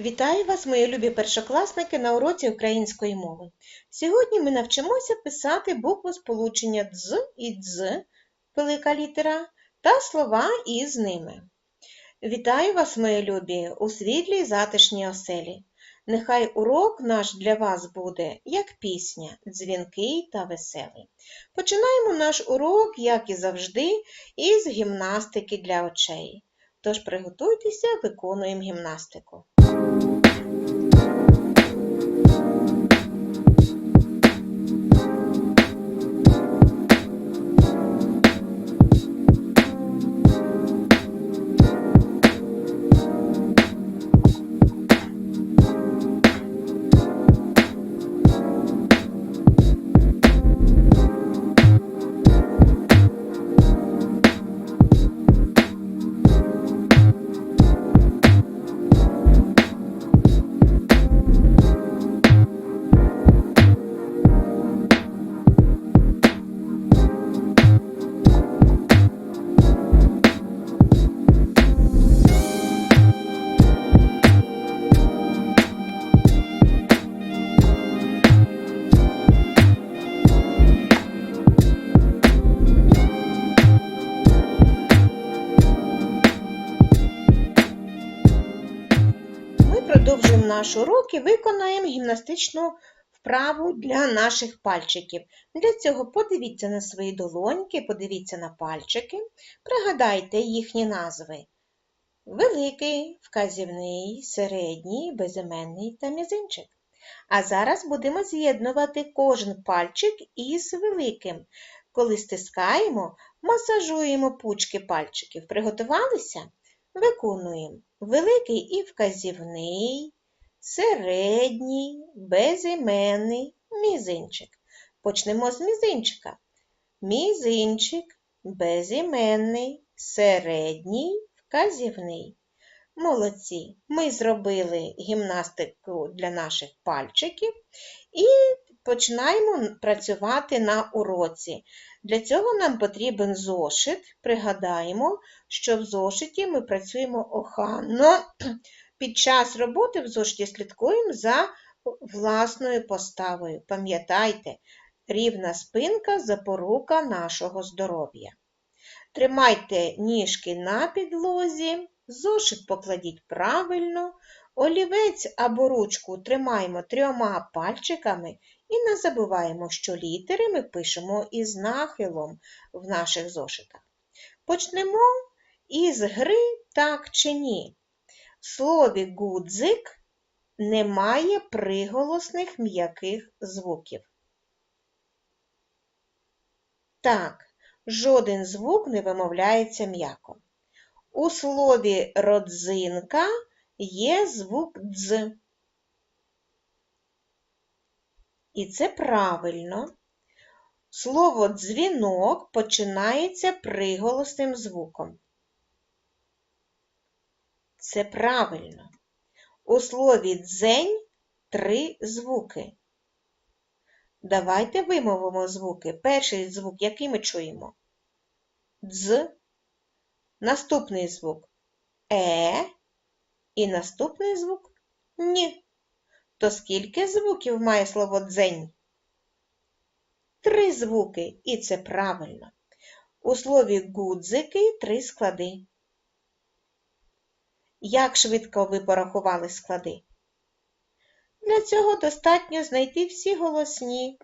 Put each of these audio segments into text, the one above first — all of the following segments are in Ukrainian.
Вітаю вас, мої любі першокласники, на уроці української мови. Сьогодні ми навчимося писати букву сполучення дз і дз, велика літера, та слова із ними. Вітаю вас, мої любі, у світлій затишній оселі. Нехай урок наш для вас буде як пісня, дзвінкий та веселий. Починаємо наш урок, як і завжди, із гімнастики для очей. Тож приготуйтеся, виконуємо гімнастику. Ми наш урок і виконаємо гімнастичну вправу для наших пальчиків. Для цього подивіться на свої долоньки, подивіться на пальчики, пригадайте їхні назви. Великий, вказівний, середній, безіменний та мізинчик. А зараз будемо з'єднувати кожен пальчик із великим. Коли стискаємо, масажуємо пучки пальчиків. Приготувалися? Виконуємо великий і вказівний, середній, безіменний, мізинчик. Почнемо з мізинчика. Мізинчик, безіменний, середній, вказівний. Молодці! Ми зробили гімнастику для наших пальчиків і починаємо працювати на уроці. Для цього нам потрібен зошит. Пригадаємо, що в зошиті ми працюємо оханно. Під час роботи в зошиті слідкуємо за власною поставою. Пам'ятайте, рівна спинка запорука нашого здоров'я. Тримайте ніжки на підлозі, зошит покладіть правильно, олівець або ручку тримаємо трьома пальчиками і не забуваємо, що літери ми пишемо із нахилом в наших зошитах. Почнемо із гри так чи ні. Слові гудзик немає приголосних м'яких звуків. Так, жоден звук не вимовляється м'яко. У слові родзинка є звук дз. І це правильно. Слово дзвінок починається приголосним звуком. Це правильно. У слові дзень три звуки. Давайте вимовимо звуки. Перший звук, який ми чуємо? Дз. Наступний звук Е. І наступний звук Ні. То скільки звуків має слово дзень? Три звуки, і це правильно. У слові гудзики три склади. Як швидко ви порахували склади? Для цього достатньо знайти всі голосні.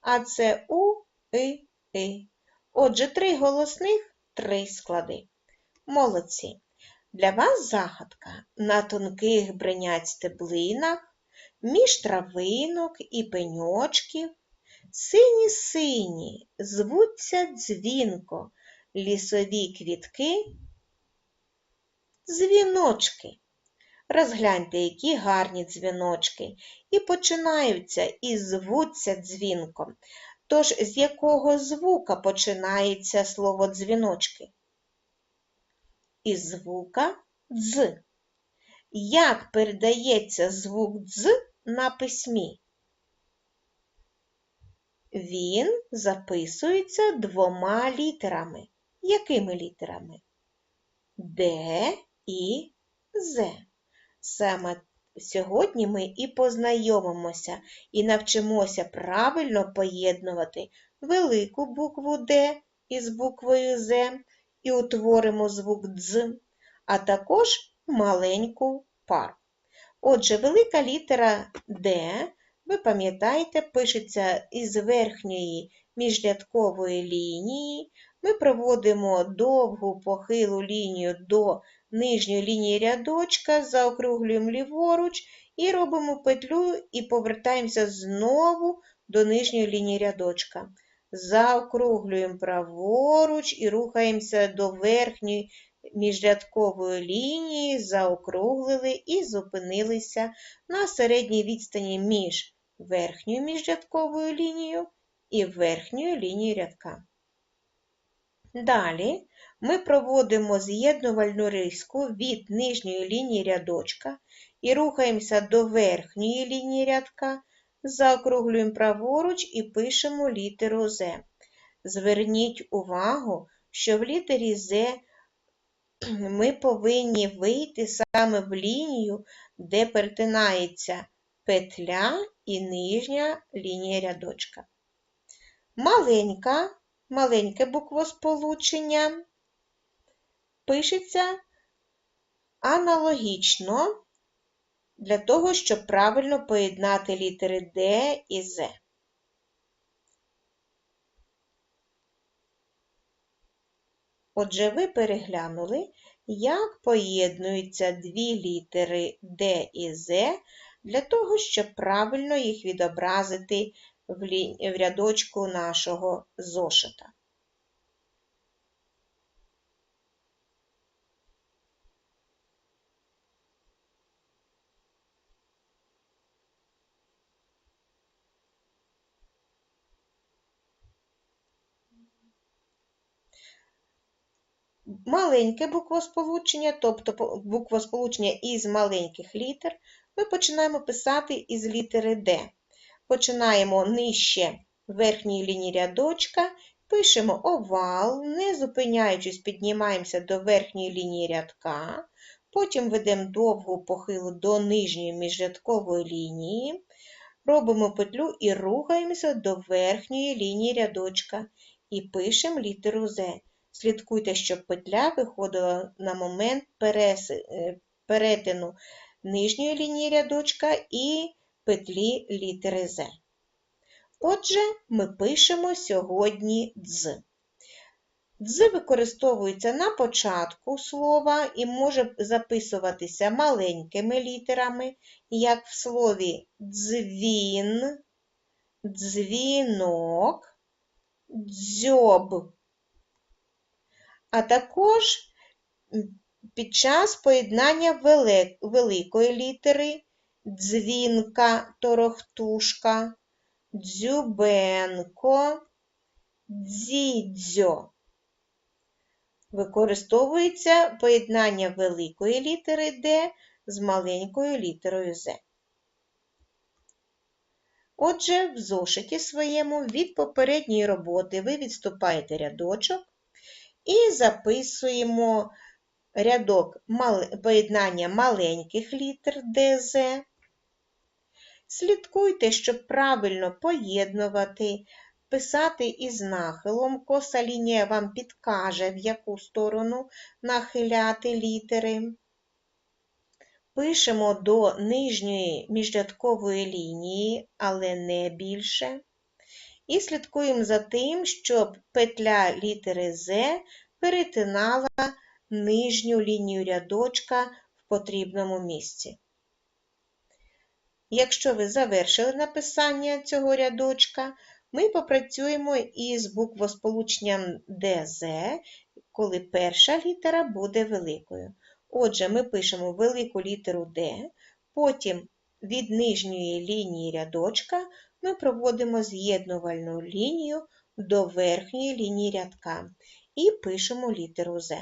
А це У, И, И. Отже, три голосних, три склади. Молодці. Для вас загадка на тонких бринять стеблинах, між травинок і пеньочків. Сині-сині звуться дзвінко, лісові квітки, дзвіночки. Розгляньте, які гарні дзвіночки, і починаються і звуться дзвінком. Тож з якого звука починається слово дзвіночки? Із звука дз. Як передається звук дз на письмі? Він записується двома літерами. Якими літерами? Д і З. Саме сьогодні ми і познайомимося і навчимося правильно поєднувати велику букву Д із буквою З і утворимо звук Дз, а також маленьку пару. Отже, велика літера Д, ви пам'ятаєте, пишеться із верхньої міжрядкової лінії. Ми проводимо довгу похилу лінію до нижньої лінії рядочка, заокруглюємо ліворуч і робимо петлю і повертаємося знову до нижньої лінії рядочка. Заокруглюємо праворуч і рухаємося до верхньої міжрядкової лінії, заокруглили і зупинилися на середній відстані між верхньою міжрядковою лінією і верхньою лінією рядка. Далі ми проводимо з'єднувальну риску від нижньої лінії рядочка і рухаємося до верхньої лінії рядка, заокруглюємо праворуч і пишемо літеру З. Зверніть увагу, що в літері З ми повинні вийти саме в лінію, де перетинається петля і нижня лінія рядочка. Маленька, маленьке буквосполучення пишеться аналогічно для того, щоб правильно поєднати літери Д і З. Отже, ви переглянули, як поєднуються дві літери Д і З для того, щоб правильно їх відобразити в рядочку нашого зошита. маленьке буквосполучення, тобто буквосполучення із маленьких літер, ми починаємо писати із літери Д. Починаємо нижче верхньої лінії рядочка, пишемо овал, не зупиняючись, піднімаємося до верхньої лінії рядка, потім ведемо довгу похилу до нижньої міжрядкової лінії, робимо петлю і рухаємося до верхньої лінії рядочка. І пишемо літеру З. Слідкуйте, щоб петля виходила на момент е, перетину нижньої лінії рядочка і петлі літери З. Отже, ми пишемо сьогодні дз. Дз використовується на початку слова і може записуватися маленькими літерами, як в слові дзвін, дзвінок, дзьоб а також під час поєднання великої літери дзвінка, торохтушка, дзюбенко, дзідзьо. Використовується поєднання великої літери Д з маленькою літерою З. Отже, в зошиті своєму від попередньої роботи ви відступаєте рядочок і записуємо рядок поєднання маленьких літер ДЗ. Слідкуйте, щоб правильно поєднувати, писати із нахилом. Коса лінія вам підкаже, в яку сторону нахиляти літери. Пишемо до нижньої міжрядкової лінії, але не більше. І слідкуємо за тим, щоб петля літери З перетинала нижню лінію рядочка в потрібному місці. Якщо ви завершили написання цього рядочка, ми попрацюємо із буквосполученням ДЗ, коли перша літера буде великою. Отже, ми пишемо велику літеру Д, потім від нижньої лінії рядочка ми проводимо з'єднувальну лінію до верхньої лінії рядка і пишемо літеру З.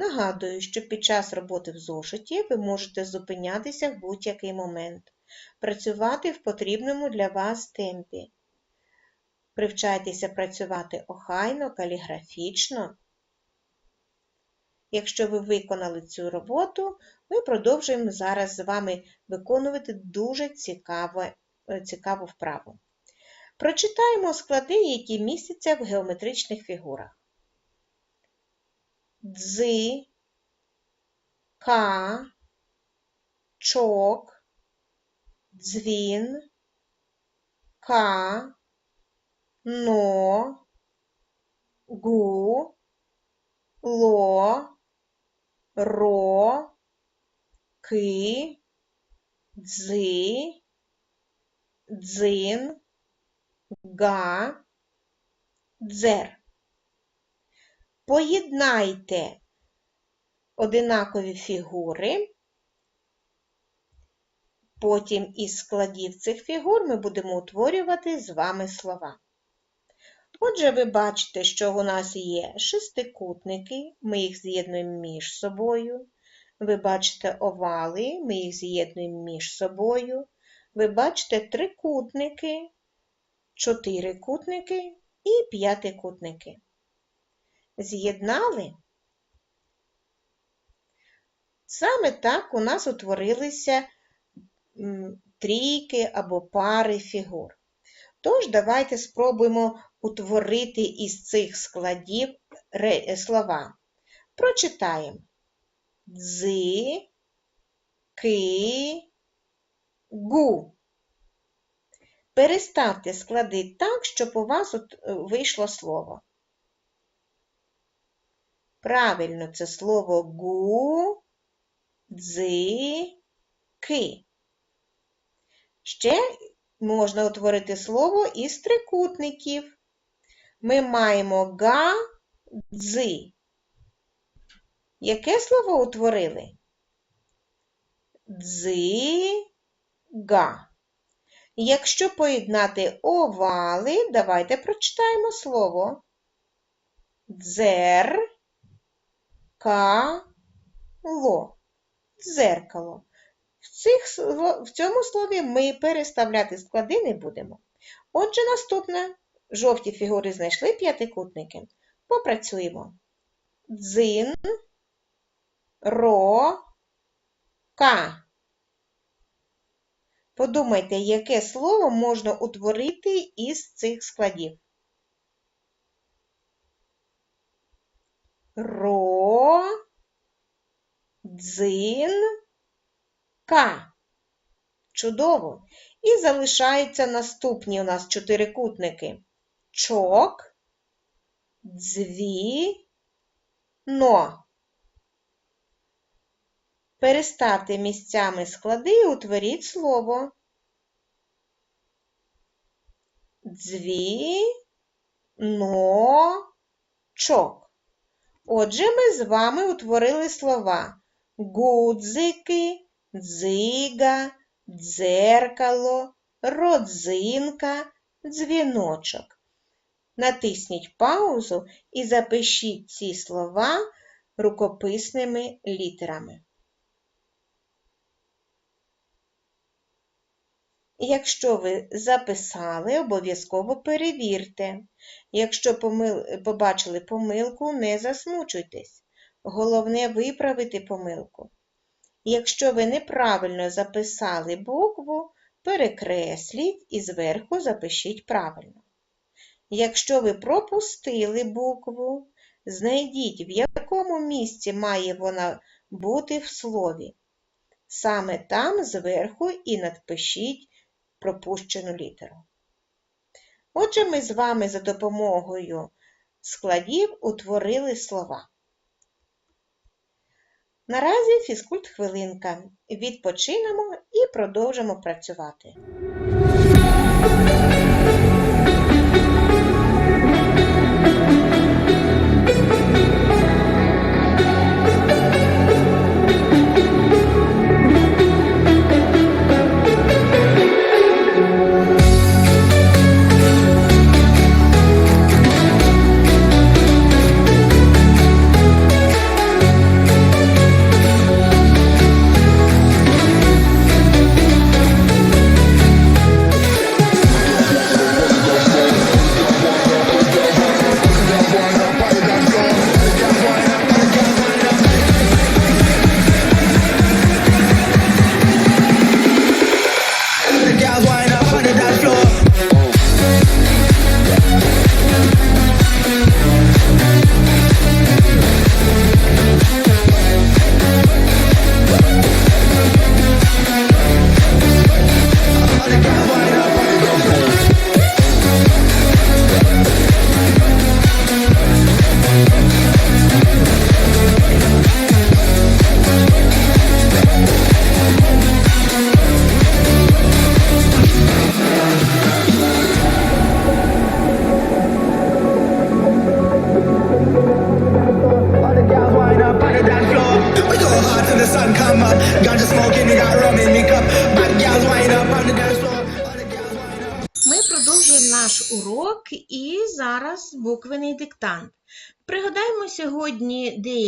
Нагадую, що під час роботи в зошиті ви можете зупинятися в будь-який момент, працювати в потрібному для вас темпі. Привчайтеся працювати охайно, каліграфічно. Якщо ви виконали цю роботу, ми продовжуємо зараз з вами виконувати дуже цікаве, е, цікаву вправу. Прочитаємо склади, які містяться в геометричних фігурах. Дзи, ка, чок, дзвін, ка, но, гу, ло, ро, ки, дзи, дзин, га, дзер. Поєднайте одинакові фігури. Потім із складів цих фігур ми будемо утворювати з вами слова. Отже, ви бачите, що у нас є шестикутники, ми їх з'єднуємо між собою. Ви бачите овали, ми їх з'єднуємо між собою. Ви бачите трикутники, чотирикутники і п'ятикутники. З'єднали? Саме так у нас утворилися трійки або пари фігур. Тож, давайте спробуємо утворити із цих складів слова. Прочитаємо дзи, ки, гу. Переставте склади так, щоб у вас е, вийшло слово. Правильно, це слово гу, дзи, ки. Ще можна утворити слово із трикутників. Ми маємо га, дзи. Яке слово утворили? Дзи, га. Якщо поєднати овали, давайте прочитаємо слово дзер, ка, ло. Дзеркало. В, цих, в цьому слові ми переставляти склади не будемо. Отже, наступне жовті фігури знайшли п'ятикутники. Попрацюємо. Дзин, ро, ка. Подумайте, яке слово можна утворити із цих складів. Ро, дзин, ка. Чудово! І залишаються наступні у нас чотирикутники. Чок, дзві, но. Переставте місцями склади і утворіть слово. Дзві, но, чок. Отже, ми з вами утворили слова гудзики, дзига, дзеркало, родзинка, дзвіночок. Натисніть паузу і запишіть ці слова рукописними літерами. Якщо ви записали, обов'язково перевірте. Якщо помил... побачили помилку, не засмучуйтесь. Головне виправити помилку. Якщо ви неправильно записали букву, перекресліть і зверху запишіть правильно. Якщо ви пропустили букву, знайдіть, в якому місці має вона бути в слові. Саме там зверху і надпишіть пропущену літеру. Отже, ми з вами за допомогою складів утворили слова. Наразі фізкульт хвилинка. Відпочинемо і продовжимо працювати.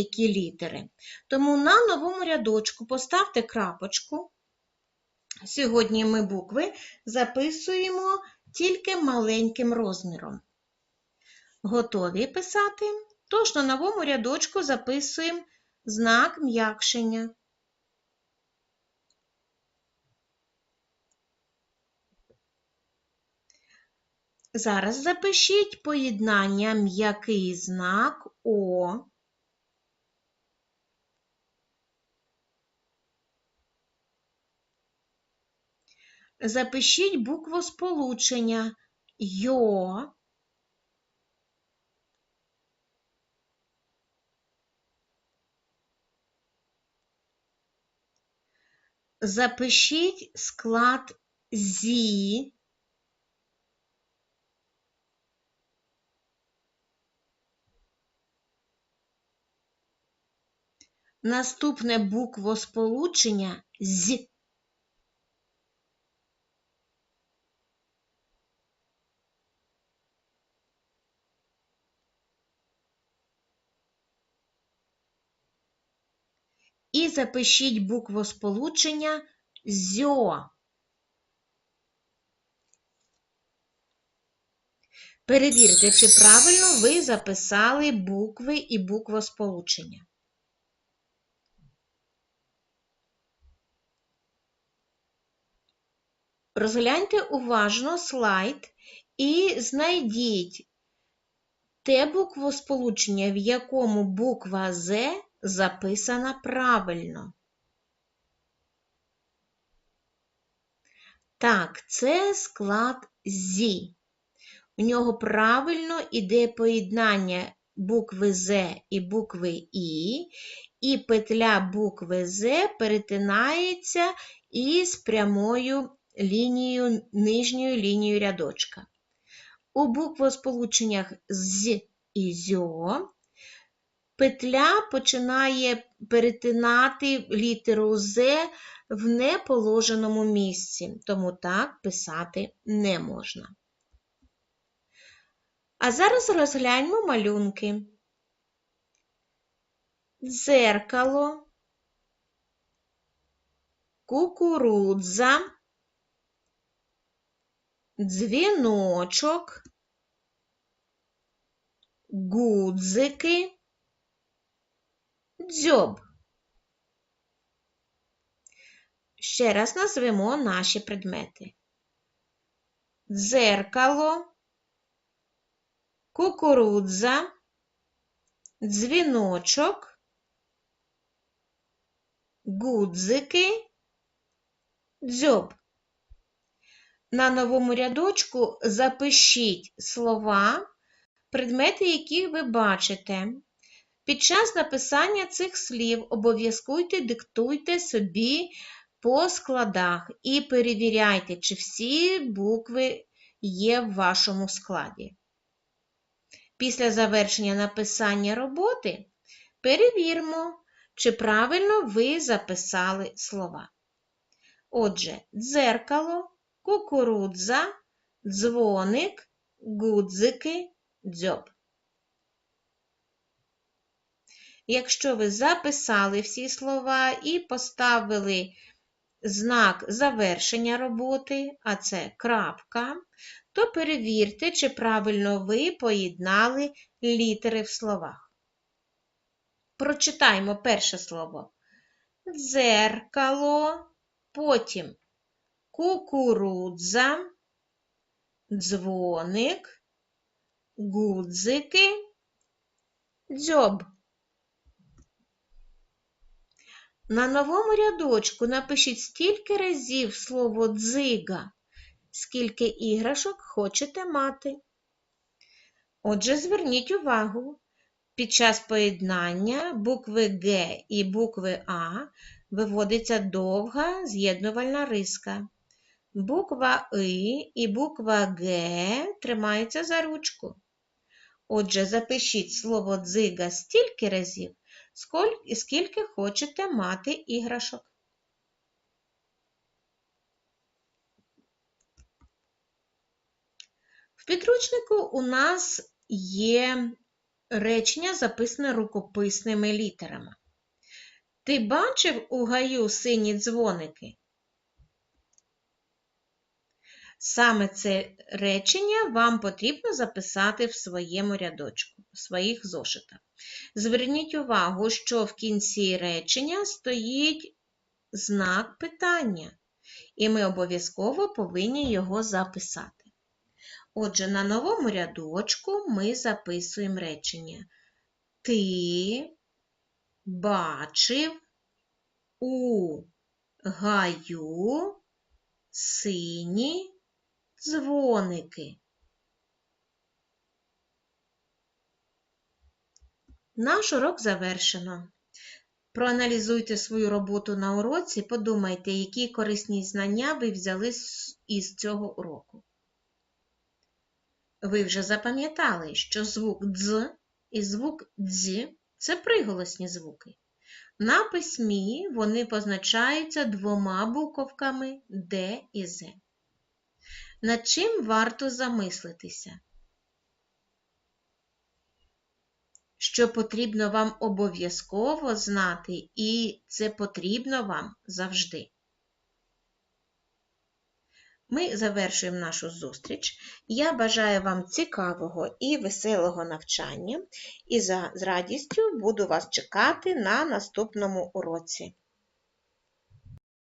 Деякі літери. Тому на новому рядочку поставте крапочку. Сьогодні ми букви записуємо тільки маленьким розміром. Готові писати? Тож на новому рядочку записуємо знак м'якшення. Зараз запишіть поєднання м'який знак О. Запишіть букву сполучення Йо. Запишіть склад ЗІ. Наступне буквосполучення з. І запишіть буквосполучення зьо. Перевірте, чи правильно ви записали букви і буквосполучення. Розгляньте уважно слайд і знайдіть те буквосполучення, в якому буква З записана правильно. Так, це склад ЗІ. У нього правильно іде поєднання букви З і букви І, і петля букви З перетинається із прямою лінією, нижньою лінією рядочка. У буквосполученнях з і зьо петля починає перетинати літеру З в неположеному місці, тому так писати не можна. А зараз розгляньмо малюнки. Дзеркало, кукурудза, дзвіночок, гудзики, дзьоб. Ще раз назвемо наші предмети. Дзеркало, кукурудза, дзвіночок, гудзики, дзьоб. На новому рядочку запишіть слова, предмети, які ви бачите. Під час написання цих слів обов'язкуйте диктуйте собі по складах і перевіряйте, чи всі букви є в вашому складі. Після завершення написання роботи перевіримо, чи правильно ви записали слова. Отже, дзеркало, кукурудза, дзвоник, гудзики, дзьоб. Якщо ви записали всі слова і поставили знак завершення роботи, а це крапка, то перевірте, чи правильно ви поєднали літери в словах. Прочитаємо перше слово. Дзеркало, потім кукурудза, дзвоник, гудзики, дзьоб. На новому рядочку напишіть стільки разів слово дзига, скільки іграшок хочете мати. Отже, зверніть увагу, під час поєднання букви Г і букви А виводиться довга з'єднувальна риска. Буква И і буква Г тримаються за ручку. Отже, запишіть слово дзига стільки разів, скільки хочете мати іграшок. В підручнику у нас є речення, записане рукописними літерами. Ти бачив у гаю сині дзвоники? Саме це речення вам потрібно записати в своєму рядочку, в своїх зошитах. Зверніть увагу, що в кінці речення стоїть знак питання, і ми обов'язково повинні його записати. Отже, на новому рядочку ми записуємо речення. Ти бачив у гаю сині дзвоники. Наш урок завершено. Проаналізуйте свою роботу на уроці, подумайте, які корисні знання ви взяли із цього уроку. Ви вже запам'ятали, що звук дз і звук дз це приголосні звуки. На письмі вони позначаються двома буковками Д і З. Над чим варто замислитися? Що потрібно вам обов'язково знати, і це потрібно вам завжди. Ми завершуємо нашу зустріч. Я бажаю вам цікавого і веселого навчання і за, з радістю буду вас чекати на наступному уроці.